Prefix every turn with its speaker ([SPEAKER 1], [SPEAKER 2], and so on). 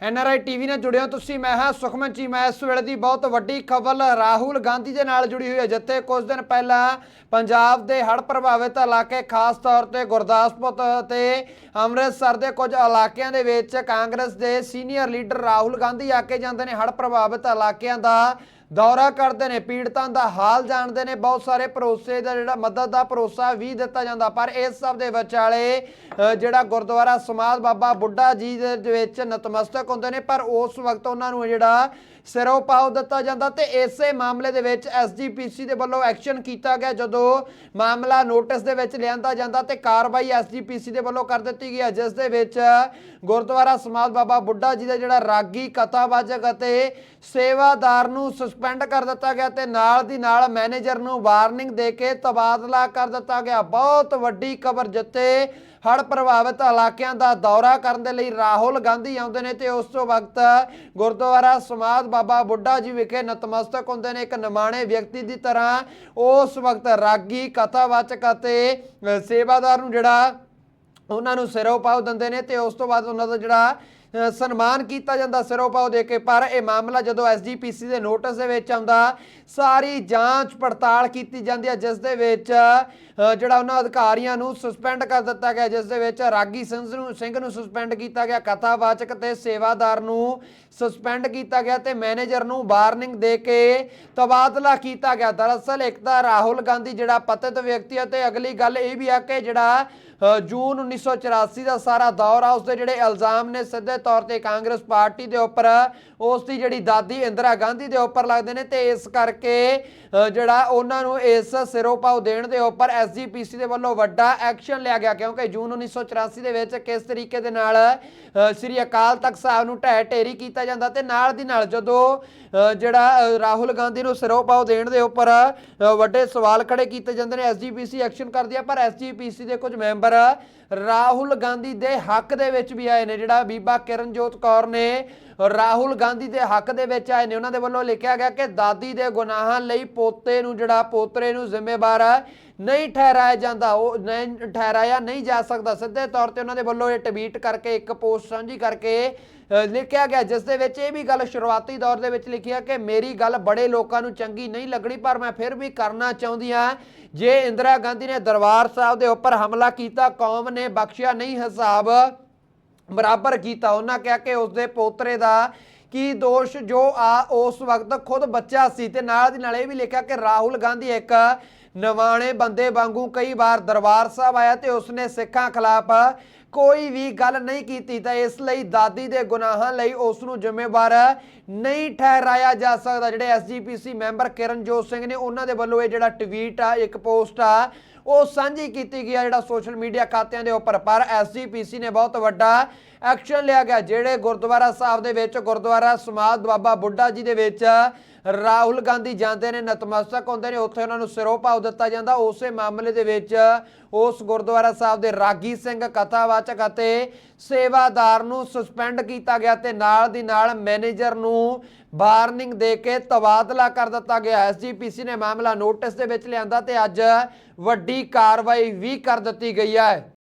[SPEAKER 1] NRI TV ਨਾਲ ਜੁੜਿਓ ਤੁਸੀਂ, ਮੈਂ ਹਾਂ ਸੁਖਮਨ ਜੀ। ਮੈਂ ਇਸ ਵੇਲੇ ਦੀ ਬਹੁਤ ਵੱਡੀ ਖਬਰ ਰਾਹੁਲ ਗਾਂਧੀ ਦੇ ਨਾਲ ਜੁੜੀ ਹੋਈ ਹੈ, ਜਿੱਥੇ ਕੁਝ ਦਿਨ ਪਹਿਲਾਂ ਪੰਜਾਬ ਦੇ ਹੜ੍ਹ ਪ੍ਰਭਾਵਿਤ ਇਲਾਕੇ, ਖਾਸ ਤੌਰ ਤੇ ਗੁਰਦਾਸਪੁਰ ਤੇ ਅੰਮ੍ਰਿਤਸਰ ਦੇ ਕੁਝ ਇਲਾਕਿਆਂ ਦੇ ਵਿੱਚ ਕਾਂਗਰਸ ਦੇ ਸੀਨੀਅਰ ਲੀਡਰ ਰਾਹੁਲ ਗਾਂਧੀ ਆ ਕੇ ਜਾਂਦੇ ਨੇ। ਹੜ੍ਹ ਪ੍ਰਭਾਵਿਤ ਇਲਾਕਿਆਂ ਦਾ ਦੌਰਾ ਕਰਦੇ ਨੇ, ਪੀੜਤਾਂ ਦਾ ਹਾਲ ਜਾਣਦੇ ਨੇ। ਬਹੁਤ ਸਾਰੇ ਭਰੋਸੇ ਦਾ ਜਿਹੜਾ, ਮਦਦ ਦਾ ਭਰੋਸਾ ਵੀ ਦਿੱਤਾ ਜਾਂਦਾ। ਪਰ ਇਸ ਸਭ ਦੇ ਵਿਚਾਲੇ ਜਿਹੜਾ ਗੁਰਦੁਆਰਾ ਸਮਾਦ ਬਾਬਾ ਬੁੱਢਾ ਜੀ ਦੇ ਵਿੱਚ ਨਤਮਸਤਕ ਹੁੰਦੇ ਨੇ। ਪਰ ਉਸ ਵਕਤ ਉਹਨਾਂ ਨੂੰ ਜਿਹੜਾ ਸਿਰੋਂ ਪਾਉ ਦਿੱਤਾ ਜਾਂਦਾ ਤੇ ਇਸੇ ਮਾਮਲੇ ਦੇ ਵਿੱਚ ਐਸਜੀਪੀਸੀ ਦੇ ਵੱਲੋਂ ਐਕਸ਼ਨ ਕੀਤਾ ਗਿਆ। ਜਦੋਂ ਮਾਮਲਾ ਨੋਟਿਸ ਦੇ ਵਿੱਚ ਲਿਆਂਦਾ ਜਾਂਦਾ ਤੇ ਕਾਰਵਾਈ ਐਸਜੀਪੀਸੀ ਦੇ ਵੱਲੋਂ ਕਰ ਦਿੱਤੀ ਗਈ ਹੈ, ਜਿਸ ਦੇ ਵਿੱਚ ਗੁਰਦੁਆਰਾ ਸਮਾਦ ਬਾਬਾ ਬੁੱਢਾ ਜੀ ਦਾ ਜਿਹੜਾ ਰਾਗੀ ਕਥਾਵਾਚਕ ਅਤੇ ਸੇਵਾਦਾਰ ਨੂੰ ਸਸਪੈਂਡ ਕਰ ਦਿੱਤਾ ਗਿਆ ਤੇ ਨਾਲ ਦੀ ਨਾਲ ਮੈਨੇਜਰ ਨੂੰ ਵਾਰਨਿੰਗ ਦੇ ਕੇ ਤਬਾਦਲਾ ਕਰ ਦਿੱਤਾ ਗਿਆ। ਬਹੁਤ ਵੱਡੀ ਖਬਰ ਜਿੱਤੇ ਹੜ੍ਹ ਪ੍ਰਭਾਵਿਤ ਇਲਾਕਿਆਂ ਦਾ ਦੌਰਾ ਕਰਨ ਦੇ ਲਈ ਰਾਹੁਲ ਗਾਂਧੀ ਆਉਂਦੇ ਨੇ ਤੇ ਉਸ ਤੋਂ ਵਕਤ ਗੁਰਦੁਆਰਾ ਸਮਾਦ ਬਾਬਾ ਬੁੱਢਾ ਜੀ ਵਿਖੇ ਨਤਮਸਤਕ ਹੁੰਦੇ ਨੇ। ਇੱਕ ਨਿਮਾਣੇ ਵਿਅਕਤੀ ਦੀ ਤਰ੍ਹਾਂ ਉਸ ਵਕਤ ਰਾਗੀ, ਕਥਾਵਾਚਕ ਅਤੇ ਸੇਵਾਦਾਰ ਨੂੰ ਜਿਹੜਾ ਉਹਨਾਂ ਨੂੰ ਸਿਰੋਂ ਪਾਉ ਦਿੰਦੇ ਨੇ ਤੇ ਉਸ ਤੋਂ ਬਾਅਦ ਉਹਨਾਂ ਦਾ ਜਿਹੜਾ ਸਨਮਾਨ ਕੀਤਾ ਜਾਂਦਾ ਸਿਰੋਂ ਪਾਉ ਦੇ ਕੇ ਪਰ ਇਹ ਮਾਮਲਾ ਜਦੋਂ ਐਸਜੀਪੀਸੀ ਦੇ ਨੋਟਿਸ ਦੇ ਵਿੱਚ ਆਉਂਦਾ ਸਾਰੀ ਜਾਂਚ ਪੜਤਾਲ ਕੀਤੀ ਜਾਂਦੀ ਹੈ ਜਿਸ ਦੇ ਵਿੱਚ ਜਿਹੜਾ ਉਹਨਾਂ ਅਧਿਕਾਰੀਆਂ ਨੂੰ ਸਸਪੈਂਡ ਕਰ ਦਿੱਤਾ ਗਿਆ ਜਿਸ ਦੇ ਵਿੱਚ ਰਾਗੀ ਸਿੰਘ ਨੂੰ ਸਿੰਘ ਨੂੰ ਸਸਪੈਂਡ ਕੀਤਾ ਗਿਆ ਕਥਾਵਾਚਕ ਤੇ ਸੇਵਾਦਾਰ ਨੂੰ ਸਸਪੈਂਡ ਕੀਤਾ ਗਿਆ ਤੇ ਮੈਨੇਜਰ ਨੂੰ ਵਾਰਨਿੰਗ ਦੇ ਕੇ ਤਬਾਦਲਾ ਕੀਤਾ ਗਿਆ। ਦਰਅਸਲ ਇੱਕ ਤਾਂ ਰਾਹੁਲ ਗਾਂਧੀ ਜਿਹੜਾ ਪਤਿਤ ਵਿਅਕਤੀ ਹੈ ਤੇ ਅਗਲੀ ਗੱਲ ਇਹ ਵੀ ਆ ਕਿ ਜਿਹੜਾ ਅ, ਜੂਨ 1984 ਦਾ ਸਾਰਾ ਦੌਰ ਆ ਉਸਦੇ ਜਿਹੜੇ ਇਲਜ਼ਾਮ ਨੇ ਸਿੱਧੇ ਤੌਰ ਤੇ ਕਾਂਗਰਸ ਪਾਰਟੀ ਦੇ ਉੱਪਰ ਉਸ ਦੀ ਜਿਹੜੀ ਦਾਦੀ ਇੰਦਰਾ ਗਾਂਧੀ ਦੇ ਉੱਪਰ ਲੱਗਦੇ ਨੇ ਤੇ ਇਸ ਕਰਕੇ ਜਿਹੜਾ ਉਹਨਾਂ ਨੂੰ ਇਸ ਸਿਰੋਂ ਪਾਉ ਦੇਣ ਦੇ ਉੱਪਰ ਐਸਜੀਪੀਸੀ ਦੇ ਵੱਲੋਂ ਵੱਡਾ ਐਕਸ਼ਨ ਲਿਆ ਗਿਆ। ਕਿਉਂਕਿ ਜੂਨ 1984 ਦੇ ਵਿੱਚ ਕਿਸ ਤਰੀਕੇ ਦੇ ਨਾਲ ਸ੍ਰੀ ਅਕਾਲ ਤਖਤ ਸਾਹਿਬ ਨੂੰ ਢਹਿ ਢੇਰੀ ਕੀਤਾ ਜਾਂਦਾ ਤੇ ਨਾਲ ਦੀ ਨਾਲ ਜਦੋਂ ਅ, ਜਿਹੜਾ ਰਾਹੁਲ ਗਾਂਧੀ ਨੂੰ ਸਿਰੋਂ ਪਾਉ ਦੇਣ ਦੇ ਉੱਪਰ ਵੱਡੇ ਸਵਾਲ ਖੜੇ ਕੀਤੇ ਜਾਂਦੇ ਨੇ ਐਸਜੀਪੀਸੀ ਐਕਸ਼ਨ ਕਰਦੀ ਆ ਪਰ ਐਸਜੀਪੀਸੀ ਦੇ ਕੁਝ ਮੈਂਬਰ ਰਾਹੁਲ ਗਾਂਧੀ ਦੇ ਹੱਕ ਦੇ ਵਿੱਚ ਵੀ ਆਏ ਨੇ। ਜਿਹੜਾ ਬੀਬਾ ਕਿਰਨਜੋਤ ਕੌਰ ਨੇ ਰਾਹੁਲ ਗਾਂਧੀ ਦੇ ਹੱਕ ਦੇ ਵਿੱਚ ਆਏ ਨੇ। ਉਹਨਾਂ ਦੇ ਵੱਲੋਂ ਲਿਖਿਆ ਗਿਆ ਕਿ ਦਾਦੀ ਦੇ ਗੁਨਾਹਾਂ ਲਈ ਪੋਤੇ ਨੂੰ ਜਿਹੜਾ ਪੋਤਰੇ ਨੂੰ ਜ਼ਿੰਮੇਵਾਰ ਨਹੀਂ ਠਹਿਰਾਇਆ ਜਾਂਦਾ, ਉਹ ਨਹੀਂ ਠਹਿਰਾਇਆ ਨਹੀਂ ਜਾ ਸਕਦਾ। ਸਿੱਧੇ ਤੌਰ ਤੇ ਉਹਨਾਂ ਦੇ ਵੱਲੋਂ ਇਹ ਟਵੀਟ ਕਰਕੇ, ਇੱਕ ਪੋਸਟ ਸਾਂਝੀ ਕਰਕੇ ਲਿਖਿਆ ਗਿਆ, ਜਿਸ ਦੇ ਵਿੱਚ ਇਹ ਵੀ ਗੱਲ ਸ਼ੁਰੂਆਤੀ ਦੌਰ ਦੇ ਵਿੱਚ ਲਿਖਿਆ ਕਿ ਮੇਰੀ ਗੱਲ ਬੜੇ ਲੋਕਾਂ ਨੂੰ ਚੰਗੀ ਨਹੀਂ ਲੱਗਣੀ, ਪਰ ਮੈਂ ਫਿਰ ਵੀ ਕਰਨਾ ਚਾਹੁੰਦੀ ਹਾਂ। ਜੇ ਇੰਦਰਾ ਗਾਂਧੀ ਨੇ ਦਰਬਾਰ ਸਾਹਿਬ ਦੇ ਉੱਪਰ ਹਮਲਾ ਕੀਤਾ, ਕੌਮ ਨੇ ਬਖਸ਼ਿਆ ਨਹੀਂ ਹਿਸਾਬ ਬਰਾਬਰ ਕੀਤਾ। ਉਹਨਾਂ ਕਿਹਾ ਕਿ ਉਸਦੇ ਪੋਤਰੇ ਦਾ ਕੀ ਦੋਸ਼ ਜੋ ਆ, ਉਸ ਵਕਤ ਖੁਦ ਬੱਚਾ ਸੀ ਤੇ ਨਾਲ ਦੀ ਨਾਲ ਇਹ ਵੀ ਲਿਖਿਆ ਕਿ ਰਾਹੁਲ ਗਾਂਧੀ ਇੱਕ ਨਵਾਣੇ ਬੰਦੇ ਵਾਂਗੂ ਕਈ ਵਾਰ ਦਰਬਾਰ ਸਾਹਿਬ ਆਇਆ ਤੇ ਉਸਨੇ ਸਿੱਖਾਂ ਖਿਲਾਫ ਕੋਈ ਵੀ ਗੱਲ ਨਹੀਂ ਕੀਤੀ ਤਾਂ ਇਸ ਲਈ ਦਾਦੀ ਦੇ ਗੁਨਾਹਾਂ ਲਈ ਉਸ ਨੂੰ ਜ਼ਿੰਮੇਵਾਰ ਨਹੀਂ ਠਹਿਰਾਇਆ ਜਾ ਸਕਦਾ। ਜਿਹੜੇ ਐਸਜੀਪੀਸੀ ਮੈਂਬਰ ਕਿਰਨਜੋਤ ਸਿੰਘ ਨੇ ਉਹਨਾਂ ਦੇ ਵੱਲੋਂ ਇਹ ਜਿਹੜਾ ਟਵੀਟ ਆ, ਇੱਕ ਪੋਸਟ ਆ ਉਹ ਸਾਂਝੀ ਕੀਤੀ ਗਈ ਹੈ ਜਿਹੜਾ ਸੋਸ਼ਲ ਮੀਡੀਆ ਖਾਤਿਆਂ ਦੇ ਉੱਪਰ। ਪਰ ਐਸਜੀਪੀਸੀ ਨੇ ਬਹੁਤ ਵੱਡਾ ਐਕਸ਼ਨ ਲਿਆ ਗਿਆ, ਜਿਹੜੇ ਗੁਰਦੁਆਰਾ ਸਾਹਿਬ ਦੇ ਵਿੱਚ, ਗੁਰਦੁਆਰਾ ਸਮਾਦ ਬਾਬਾ ਬੁੱਢਾ ਜੀ ਦੇ ਵਿੱਚ ਰਾਹੁਲ ਗਾਂਧੀ ਜਾਂਦੇ ਨੇ, ਨਤਮਸਤਕ ਹੁੰਦੇ ਨੇ, ਉੱਥੇ ਉਹਨਾਂ ਨੂੰ ਸਿਰੋਂ ਪਾਉ ਦਿੱਤਾ ਜਾਂਦਾ। ਉਸੇ ਮਾਮਲੇ ਦੇ ਵਿੱਚ ਉਸ ਗੁਰਦੁਆਰਾ ਸਾਹਿਬ ਦੇ ਰਾਗੀ ਸਿੰਘ ਕਥਾਵਾਚਕ ਅਤੇ ਸੇਵਾਦਾਰ ਨੂੰ ਸਸਪੈਂਡ ਕੀਤਾ ਗਿਆ ਤੇ ਨਾਲ ਦੀ ਨਾਲ ਮੈਨੇਜਰ ਨੂੰ ਵਾਰਨਿੰਗ ਦੇ ਕੇ ਤਬਾਦਲਾ ਕਰ ਦਿੱਤਾ ਗਿਆ। ਐਸਜੀਪੀਸੀ ਨੇ ਮਾਮਲਾ ਨੋਟਿਸ ਦੇ ਵਿੱਚ ਲਿਆਂਦਾ ਤੇ ਅੱਜ ਵੱਡੀ ਕਾਰਵਾਈ ਵੀ ਕਰ ਦਿੱਤੀ ਗਈ ਹੈ।